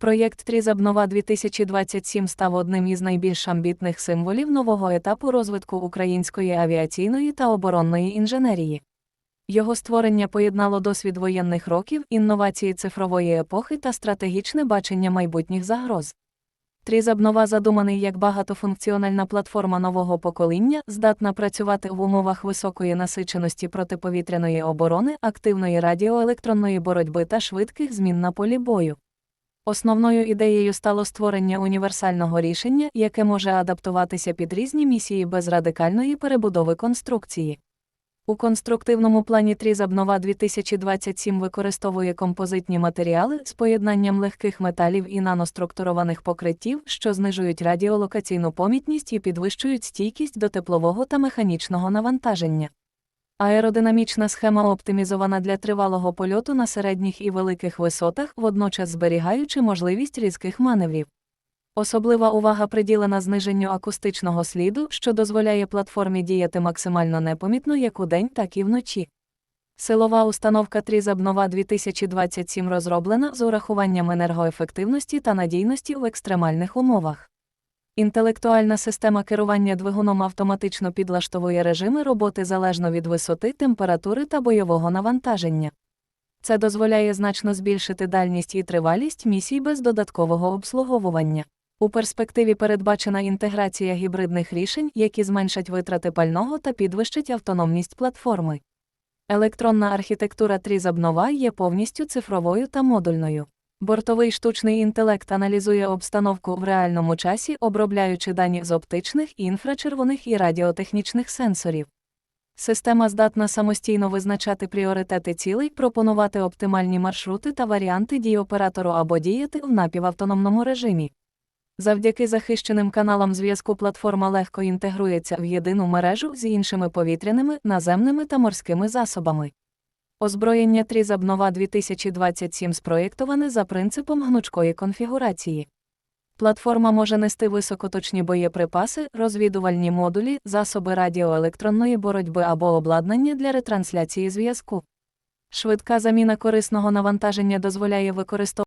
Проєкт Трізаб Нова 2027 став одним із найбільш амбітних символів нового етапу розвитку української авіаційної та оборонної інженерії. Його створення поєднало досвід воєнних років, інновації цифрової епохи та стратегічне бачення майбутніх загроз. Трізаб Нова задуманий як багатофункціональна платформа нового покоління, здатна працювати в умовах високої насиченості протиповітряної оборони, активної радіоелектронної боротьби та швидких змін на полі бою. Основною ідеєю стало створення універсального рішення, яке може адаптуватися під різні місії без радикальної перебудови конструкції. У конструктивному плані Трізаб Нова 2027 використовує композитні матеріали з поєднанням легких металів і наноструктурованих покриттів, що знижують радіолокаційну помітність і підвищують стійкість до теплового та механічного навантаження. Аеродинамічна схема оптимізована для тривалого польоту на середніх і великих висотах, водночас зберігаючи можливість різких маневрів. Особлива увага приділена зниженню акустичного сліду, що дозволяє платформі діяти максимально непомітно як удень, так і вночі. Силова установка Трізаб Нова 2027 розроблена з урахуванням енергоефективності та надійності в екстремальних умовах. Інтелектуальна система керування двигуном автоматично підлаштовує режими роботи залежно від висоти, температури та бойового навантаження. Це дозволяє значно збільшити дальність і тривалість місій без додаткового обслуговування. У перспективі передбачена інтеграція гібридних рішень, які зменшать витрати пального та підвищать автономність платформи. Електронна архітектура Трізаб Нова є повністю цифровою та модульною. Бортовий штучний інтелект аналізує обстановку в реальному часі, обробляючи дані з оптичних, інфрачервоних і радіотехнічних сенсорів. Система здатна самостійно визначати пріоритети цілей, пропонувати оптимальні маршрути та варіанти дій оператору або діяти в напівавтономному режимі. Завдяки захищеним каналам зв'язку платформа легко інтегрується в єдину мережу з іншими повітряними, наземними та морськими засобами. Озброєння Трізаб Нова 2027 спроєктоване за принципом гнучкої конфігурації. Платформа може нести високоточні боєприпаси, розвідувальні модулі, засоби радіоелектронної боротьби або обладнання для ретрансляції зв'язку. Швидка заміна корисного навантаження дозволяє використовувати